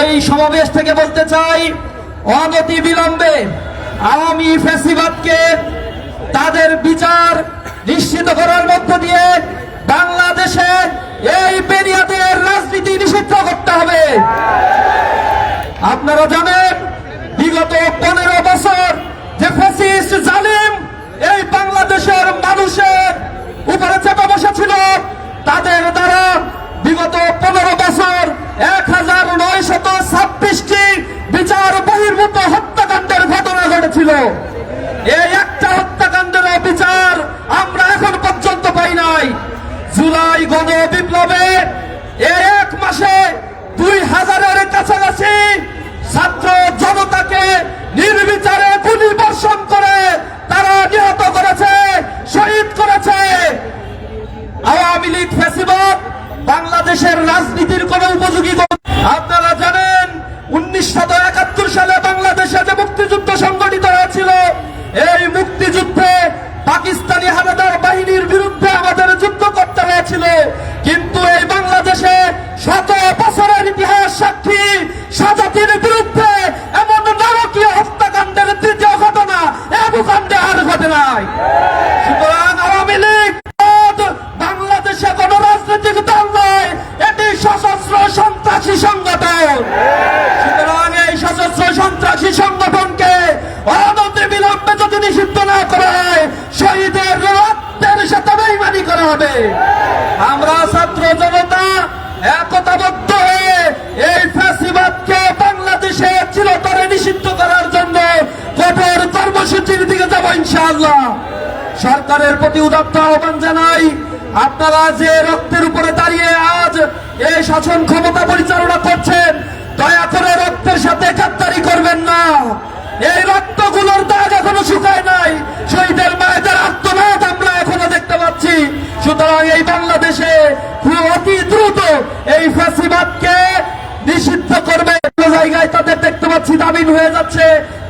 এই সমাবেশ থেকে বলতে চাই, অনতি বিলম্বে আওয়ামী ফ্যাসিবাদকে তাদের বিচার নিশ্চিত করার মধ্য দিয়ে বাংলাদেশে এই বেরিয়াদের রাজনীতি নিষিদ্ধ করতে হবে। আপনারা জানেন, বিগত পনেরো বছর যে ফ্যাসিস্ট জালিম এই বাংলাদেশের মানুষের উপরে চেপে বসেছিল, তাদের দ্বারা এই একটা হত্যাকাণ্ডের বিচার আমরা এখন পর্যন্ত পাই নাই। জুলাই গণ বিপ্লবে এক মাসে দুই হাজারের কাছাকাছি ছাত্র জনতাকে নির্বিচারে গুলি বর্ষণ করে তারা নিহত করেছে, শহীদ করেছে। আওয়ামী লীগ ফ্যাসিবাদ বাংলাদেশের রাজনীতির কোন উপযোগী কোন- আপনারা জানেন উনিশশো একাত্তর সালে বাংলাদেশে যে মুক্তিযুদ্ধ সংগঠিত হয়েছিল এই মুক্তিযুদ্ধে পাকিস্তানি হানাদার বাহিনীর বিরুদ্ধে আমাদের যুদ্ধ করতে হয়েছিল। কিন্তু এই বাংলাদেশে শত বছরের ইতিহাস সাক্ষী সাজাতির বিরুদ্ধে এমন নারকীয় হত্যাকাণ্ডের তৃতীয় ঘটনা এ ভূখণ্ডে আর ঘটে নাই। সুতরাং আওয়ামী লীগ বাংলাদেশে কোন রাজনৈতিক দল নয়, এটি সশস্ত্র সন্ত্রাসী সংগঠন। সুতরাং এই সশস্ত্র সন্ত্রাসী সংগঠনকে অনতি বিলম্বে যদি নিষিদ্ধ না করা হয় শহীদের সাথে বেইমানি করা হবে। আমরা ছাত্র জনতা একতাবদ্ধ হয়ে এই ফ্যাসিবাদকে বাংলাদেশে চিরতরে নিষিদ্ধ করার জন্য কঠোর কর্মসূচির দিকে যাব ইনশাআল্লাহ। সরকারের প্রতি উদাত্ত আহ্বান জানাই, আপনারা যে রক্তের উপরে দাঁড়িয়ে আজ এই শাসন ক্ষমতা পরিচালনা করছেন, দয়া করে রক্তের সাথে কাত্তারি করবেন না। এই রক্তগুলোর দাগ এখনও শুকায় নাই সুতরাং এই বাংলাদেশে অতি দ্রুত এই ফ্যাসিবাদকে নিষিদ্ধ করবে। জায়গায় তাদের দেখতে পাচ্ছি দাবিন হয়ে যাচ্ছে।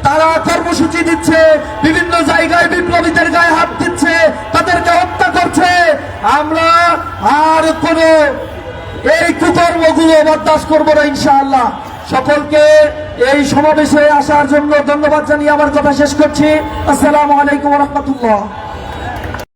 তারা কর্মসূচি দিচ্ছে, বিভিন্ন জায়গায় বিপ্লবীদের গায়ে হাত দিচ্ছে, তাদেরকে হত্যা করছে। আমরা আর কোন এই কুকর্মগুলো বরদাস্ত করব না ইনশাআল্লাহ। সকলকে এই সমাবেশে আসার জন্য ধন্যবাদ জানিয়ে আমার কথা শেষ করছি। আসসালামু আলাইকুম রহমতুল্লাহ।